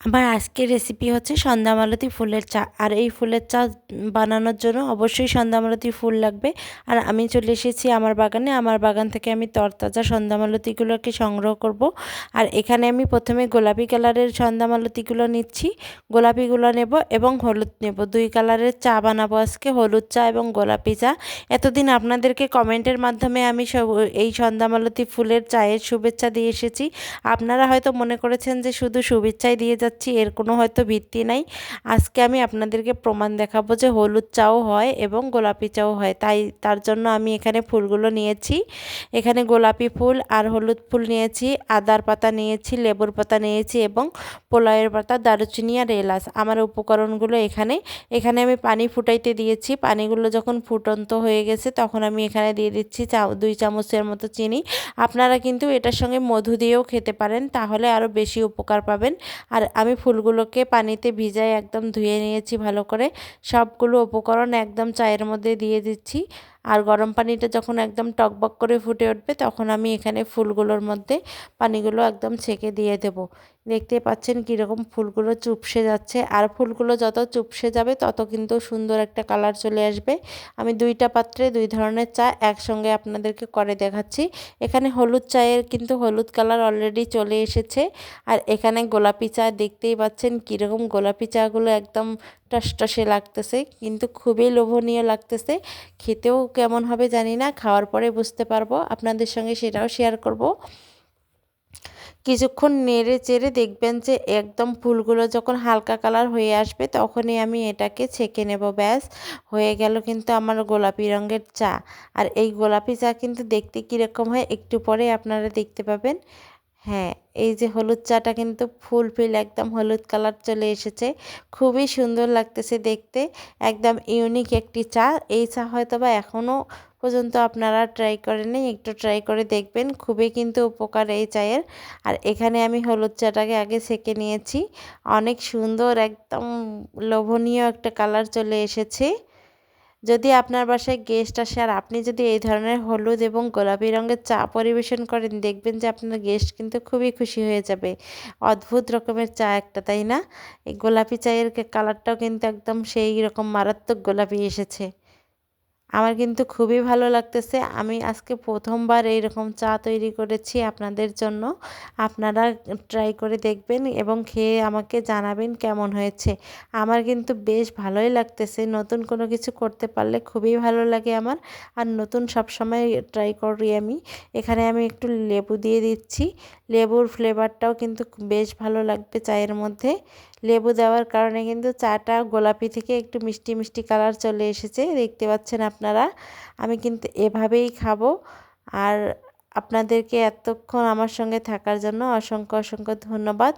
আমার আজকের রেসিপি হচ্ছে সন্ধ্যামালতি ফুলের চা। আর এই ফুলের চা বানানোর জন্য অবশ্যই সন্ধ্যামালতি ফুল লাগবে। আর আমি চলে এসেছি আমার বাগানে। আমার বাগান থেকে আমি তরতাজা সন্ধ্যামালতিগুলোকে সংগ্রহ করব। আর এখানে আমি প্রথমে গোলাপি কালারের সন্ধ্যামালতিগুলো নিচ্ছি। গোলাপিগুলো নেব এবং হলুদ নেব। দুই কালারের চা বানাবো আজকে, হলুদ চা এবং গোলাপি চা। এতদিন আপনাদেরকে কমেন্টের মাধ্যমে আমি সব এই সন্ধ্যামালতি ফুলের চায়ের শুভেচ্ছা দিয়ে এসেছি। আপনারা হয়তো মনে করেছেন যে শুধু শুভেচ্ছাই দিয়ে যাচ্ছি, এর কোনো হয়তো ভিত্তি নাই। আজকে আমি আপনাদেরকে প্রমাণ দেখাবো যে হলুদ চাও হয় এবং গোলাপি চাও হয়। তাই, তার জন্য আমি এখানে ফুলগুলো নিয়েছি। এখানে গোলাপি ফুল আর হলুদ ফুল নিয়েছি, আদার পাতা নিয়েছি, লেবুর পাতা নিয়েছি এবং পোলাইয়ের পাতা, দারুচিনি আর এলাচ। আমার উপকরণগুলো এখানে এখানে আমি পানি ফুটাইতে দিয়েছি। পানিগুলো যখন ফুটন্ত হয়ে গেছে, তখন আমি এখানে দিয়ে দিচ্ছি দুই চামচের মতো চিনি। আপনারা কিন্তু এটার সঙ্গে মধু দিয়েও খেতে পারেন, তাহলে আরও বেশি উপকার পাবেন। আর আমি ফুলগুলোকে পানিতে ভিজাই একদম ধুয়ে নিয়েছি ভালো করে। সবগুলো উপকরণ একদম চায়ের মধ্যে দিয়ে দিচ্ছি। আর গরম পানিটা যখন একদম টকবক করে ফুটে উঠবে, তখন আমি এখানে ফুলগুলোর মধ্যে পানিগুলো একদম ছেঁকে দিয়ে দেব। দেখতে পাচ্ছেন কীরকম ফুলগুলো চুপসে যাচ্ছে। আর ফুলগুলো যত চুপসে যাবে, তত কিন্তু সুন্দর একটা কালার চলে আসবে। আমি দুইটা পাত্রে দুই ধরনের চা একসঙ্গে আপনাদেরকে করে দেখাচ্ছি। এখানে হলুদ চায়ের কিন্তু হলুদ কালার অলরেডি চলে এসেছে। আর এখানে গোলাপি চা দেখতেই পাচ্ছেন কীরকম গোলাপি চাগুলো একদম টসটসে লাগতেছে। কিন্তু খুবই লোভনীয় লাগতেছে। খেতেও কেমন হবে জানি না, খাওয়ার পরে বুঝতে পারব, আপনাদের সঙ্গে সেটাও শেয়ার করব। কিছুক্ষণ নেড়ে চেড়ে দেখবেন যে একদম ফুলগুলো যখন হালকা কালার হয়ে আসবে, তখনই আমি এটাকে ছেঁকে নেব, ব্যাস। হয়ে গেল কিন্তু আমার গোলাপি রঙের চা। আর এই গোলাপি চা কিন্তু দেখতে কীরকম হয়, একটু পরে আপনারা দেখতে পাবেন। হ্যাঁ এই যে হলুদ চাটা কিন্তু ফুল ফিল একদম হলুদ কালার চলে এসেছে। খুবই সুন্দর লাগতেছে দেখতে, একদম ইউনিক একটি চা। এই চা হয়তো বা এখনও পর্যন্ত আপনারা ট্রাই করেনি একটু ট্রাই করে দেখবেন, খুবই কিন্তু উপকার এই চায়ের। আর এখানে আমি হলুদ চাটাকে আগে সেকে নিয়েছি, অনেক সুন্দর, একদম লোভনীয় একটা কালার চলে এসেছে। যদি আপনার বাসায় গেস্ট আসে আর আপনি যদি এই ধরনের হলুদ এবং গোলাপি রঙের চা পরিবেশন করেন, দেখবেন যে আপনার গেস্ট কিন্তু খুবই খুশি হয়ে যাবে। অদ্ভুত রকমের চা একটা, তাই না? এই গোলাপি চায়ের কালারটাও কিন্তু একদম সেই রকম মারাত্মক গোলাপি এসেছে। আমার কিন্তু খুবই ভালো লাগতেছে। আমি আজকে প্রথমবার এইরকম চা তৈরি করেছি আপনাদের জন্য। আপনারা ট্রাই করে দেখবেন এবং খেয়ে আমাকে জানাবেন কেমন হয়েছে। আমার কিন্তু বেশ ভালোই লাগতেছে। নতুন কোনো কিছু করতে পারলে খুবই ভালো লাগে আমার। আর নতুন সব সময় ট্রাই করি আমি। এখানে আমি একটু লেবু দিয়ে দিচ্ছি। লেবুর ফ্লেভারটাও কিন্তু বেশ ভালো লাগবে চায়ের মধ্যে। লেবু দেওয়ার কারণে কিন্তু চাটা গোলাপি থেকে একটু মিষ্টি মিষ্টি কালার চলে এসেছে, দেখতে পাচ্ছেন আপনারা। আমি কিন্তু এভাবেই খাব। আর আপনাদেরকে এতক্ষণ আমার সঙ্গে থাকার জন্য অসংখ্য অসংখ্য ধন্যবাদ।